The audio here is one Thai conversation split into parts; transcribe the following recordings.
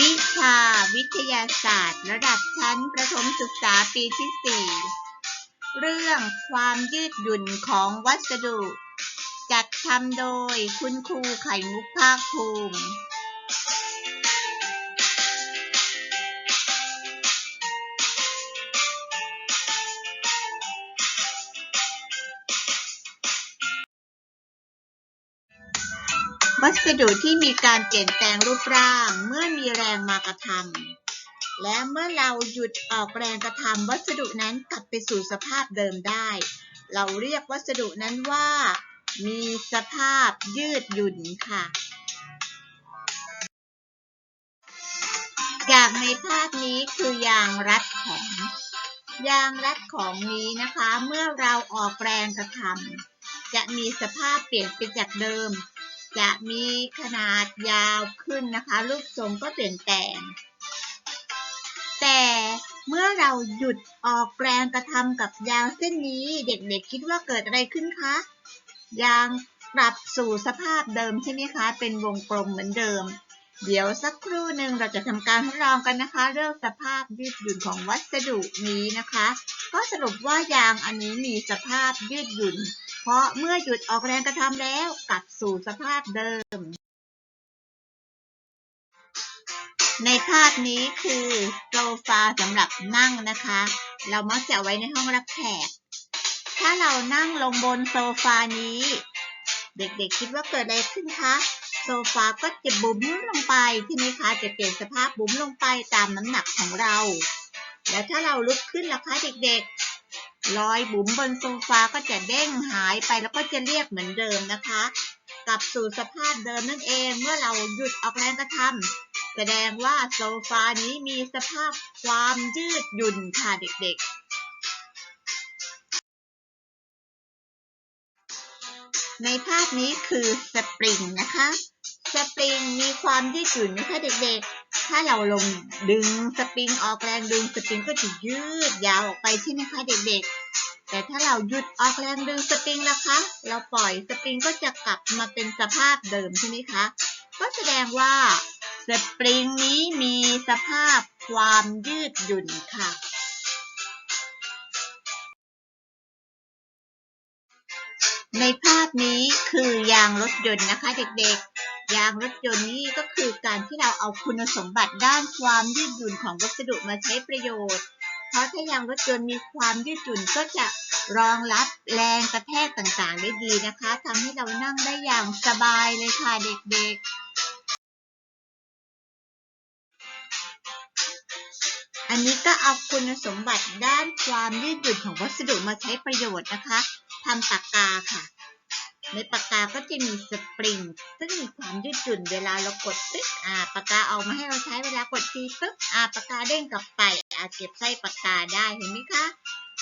วิชาวิทยาศาสตร์ ระดับชั้นประถมศึกษาปีที่ 4 เรื่องความยืดหยุ่นของวัสดุ จัดทำโดยคุณครูไข่มุกภาคภูมิ วัสดุที่มีการเปลี่ยนแปลงรูปร่าง เมื่อมีแรงมากระทำและเมื่อเราหยุดออกแรงกระทำวัสดุนั้นกลับไปสู่สภาพเดิมได้ เราเรียกวัสดุนั้นว่า มีสภาพยืดหยุ่นค่ะจากในภาพนี้คือยางรัดของยางรัดของนี้นะคะ เมื่อเราออกแรงกระทำจะมีสภาพเปลี่ยนไปจากเดิม จะมีขนาดยาวขึ้นนะคะ รูปทรงก็เปลี่ยนแปลง แต่เมื่อเราหยุดออกแรงกระทำกับยางเส้นนี้เด็กๆคิดว่าเกิดอะไรขึ้นคะ ยางกลับสู่สภาพเดิมใช่ไหมคะ เป็นวงกลมเหมือนเดิม เดี๋ยวสักครู่หนึ่งเราจะทำการทดลองกันนะคะ เรื่องสภาพยืดหยุ่นของวัสดุนี้นะคะ ก็สรุปว่ายางอันนี้มีสภาพยืดหยุ่น เพราะเมื่อหยุดออกแรงกระทำแล้วกลับ สู่สภาพเดิม ในภาพนี้คือโซฟาสำหรับนั่งนะคะ เรามักจะไว้ในห้องรับแขก ถ้าเรานั่งลงบนโซฟานี้ เด็กๆคิดว่าเกิดอะไรขึ้นคะโซฟาก็จะบุ๋มลงไปใช่ไหมคะ จะเปลี่ยนสภาพบุ๋มลงไปตามน้ำหนักของเรา แล้วถ้าเราลุกขึ้นล่ะคะเด็กๆ รอยบุ๋มบนโซฟาก็จะเด้งหายไปแล้วก็จะเรียบเหมือนเดิมนะคะ กลับสู่สภาพเดิมนั่นเองเมื่อเราหยุดออกแรงกระทำแสดงว่าโซฟานี้มีสภาพความยืดหยุ่นค่ะเด็กๆในภาพนี้คือสปริงนะคะ สปริงมีความยืดหยุ่นนะคะเด็กๆ ถ้าเราลงดึงสปริงออกแรงดึงสปริงก็จะยืดยาวออกไปใช่ไหมคะเด็กๆ แต่ถ้าเราหยุดออกแรงดึงสปริงล่ะคะ เราปล่อยสปริงก็จะกลับมาเป็นสภาพเดิมใช่ไหมคะ ก็แสดงว่าสปริงนี้มีสภาพความยืดหยุ่นค่ะ ในภาพนี้คือยางรถยนต์นะคะ เด็กๆ ยางรถยนต์นี่ก็คือการที่เราเอาคุณสมบัติด้านความยืดหยุ่นของวัสดุมาใช้ประโยชน์ เพราะถ้ายางรถยนต์มีความยืดหยุ่นก็จะรองรับแรงกระแทกต่างๆ ได้ดีนะคะทำให้เรานั่งได้อย่างสบายเลยค่ะเด็กๆ อันนี้ก็เอาคุณสมบัติด้านความยืดหยุ่นของวัสดุมาใช้ประโยชน์นะคะทำปากกาค่ะในปากกาก็จะมีสปริง ซึ่งมีความยืดหยุ่นเวลาเรากดปึ๊บอ่าปากกาเอามาให้เราใช้เวลากดทีปึ๊บอ่าปากกาเด้งกลับไป อาเก็บไส้ปากกาได้เห็นไหมคะ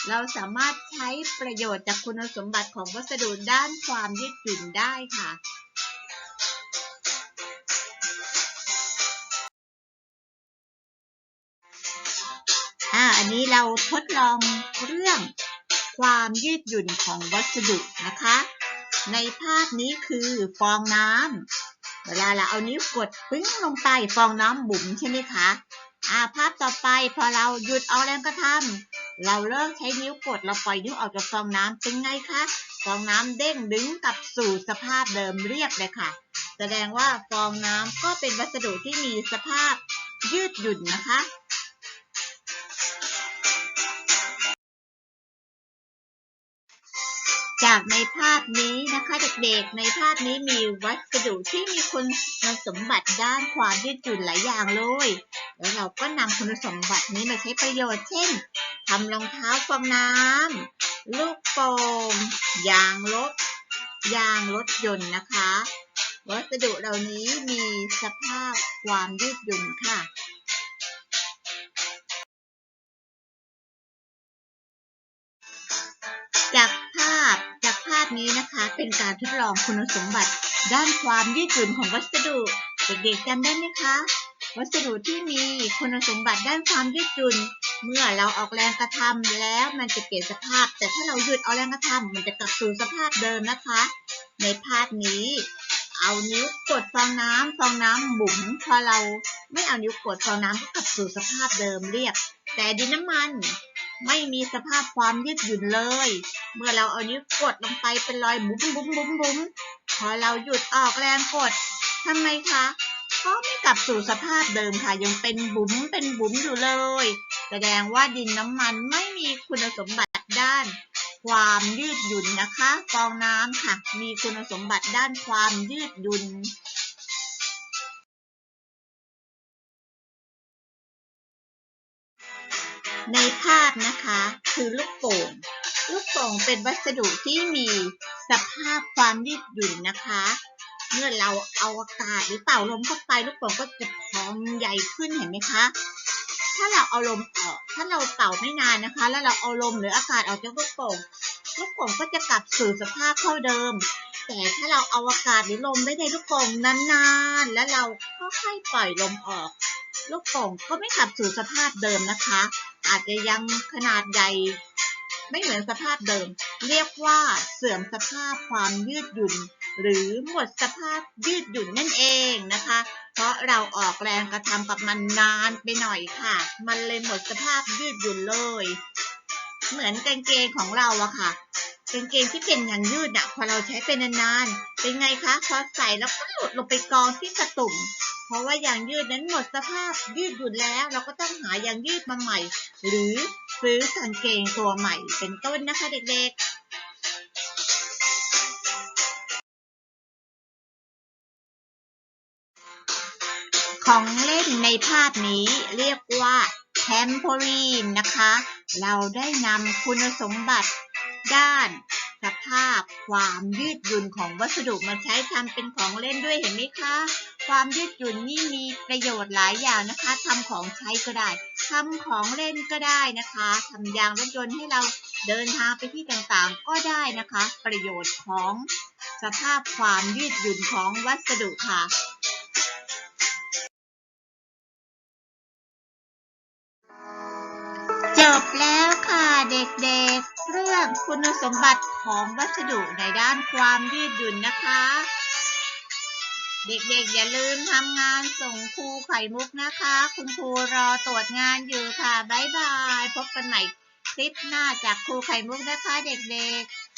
เราสามารถใช้ประโยชน์จากคุณสมบัติของวัสดุด้านความยืดหยุ่นได้ค่ะอ่าอันนี้เราทดลองเรื่องความยืดหยุ่นของวัสดุนะคะ ในภาพนี้คือฟองน้ำเวลาเราเอานิ้วกดปึ้งลงไปฟองน้ำบุ๋มใช่ไหมคะ อ่าภาพต่อไปพอเราหยุดเอาแรงกระทำเราเลิกใช้นิ้วกดเราปล่อยนิ้วออกจากฟองน้ำเป็นไงคะฟองน้ำเด้งดึงกลับสู่สภาพเดิมเรียบเลยค่ะ แสดงว่าฟองน้ำก็เป็นวัสดุที่มีสภาพยืดหยุ่นนะคะจากในภาพนี้นะคะเด็กๆ ในภาพนี้มีวัสดุที่มีคุณสมบัติด้านความยืดหยุ่นหลายอย่างเลย แล้วเราก็นำคุณสมบัตินี้มาใช้ประโยชน์ เช่นทำรองเท้าฟองน้ำลูกโป่งยางรถยางรถยนต์นะคะ วัสดุเหล่านี้มีสภาพความยืดหยุ่นค่ะจากภาพจากภาพนี้นะคะเป็นการทดลองคุณสมบัติด้านความยืดหยุ่นของวัสดุ เด็กๆจำได้ไหมคะ วัสดุที่มีคุณสมบัติด้านความยืดหยุ่น เมื่อเราออกแรงกระทำแล้วมันจะเปลี่ยนสภาพ แต่ถ้าเราหยุดเอาแรงกระทำมันจะกลับสู่สภาพเดิมนะคะ ในภาพนี้ เอานิ้วกดฟองน้ำฟองน้ำบุ๋มพอเราไม่เอานิ้วกดฟองน้ำก็กลับสู่สภาพเดิมเรียบ แต่ดินน้ำมันไม่มีสภาพความยืดหยุ่นเลย เมื่อเราเอานิ้วกดลงไปเป็นรอยบุ๋มบุ๋มบุ๋มบุ๋มพอเราหยุดออกแรงกดทำไมคะ ก็ไม่กลับสู่สภาพเดิมค่ะ ยังเป็นบุ๋มเป็นบุ๋มอยู่เลย แสดงว่าดินน้ำมันไม่มีคุณสมบัติด้าน ความยืดหยุ่นนะคะฟองน้ำค่ะ มีคุณสมบัติด้านความยืดหยุ่นในภาพนะคะ คือลูกโป่ง ลูกโป่งเป็นวัสดุที่มีสภาพความยืดหยุ่นนะคะ เมื่อเราเอาอากาศหรือเป่าลมเข้าไปลูกโป่งก็จะพองใหญ่ขึ้นเห็นไหมคะ ถ้าเราเอาลมออก ถ้าเราเป่าไม่นานนะคะ แล้วเราเอาลมหรืออากาศออกจากลูกโป่งลูกโป่งก็จะกลับสู่สภาพเท่าเดิม แต่ถ้าเราเอาอากาศหรือลมไว้ในลูกโป่งนานๆ แล้วเราค่อยๆปล่อยลมออก ลูกโป่งก็ไม่กลับสู่สภาพเดิมนะคะ อาจจะยังขนาดใหญ่ไม่เหมือนสภาพเดิม เรียกว่าเสื่อมสภาพความยืดหยุ่น หรือหมดสภาพยืดหยุ่นนั่นเองนะคะ เพราะเราออกแรงกระทำกับมันนานไปหน่อยค่ะ มันเลยหมดสภาพยืดหยุ่นเลย เหมือนกางเกงของเราอะค่ะกางเกงที่เป็นยางยืดอะพอเราใช้เป็นนานๆเป็นไงคะพอใส่แล้วก็หลุดลงไปกองที่กระตุ่มเพราะว่ายางยืดนั้นหมดสภาพยืดหยุ่นแล้ว เราก็ต้องหายางยืดมาใหม่ หรือซื้อกางเกงตัวใหม่เป็นต้นนะคะเด็กๆ ของเล่นในภาพนี้เรียกว่าแทมโพลีนนะคะ เราได้นำคุณสมบัติด้านสภาพความยืดหยุ่นของวัสดุมาใช้ทำเป็นของเล่นด้วยเห็นไหมคะ ความยืดหยุ่นนี่มีประโยชน์หลายอย่างนะคะทำของใช้ก็ได้ทำของเล่นก็ได้นะคะทำยางรถยนต์ให้เราเดินทางไปที่ต่างๆก็ได้นะคะ ประโยชน์ของสภาพความยืดหยุ่นของวัสดุค่ะ เด็กๆ เรื่องคุณสมบัติของวัสดุในด้านความยืดหยุ่นนะคะ เด็กๆ อย่าลืมทำงานส่งครูไข่มุกนะคะ คุณครูรอตรวจงานอยู่ค่ะ บ๊ายบาย พบกันใหม่คลิปหน้าจากครูไข่มุกนะคะเด็กๆ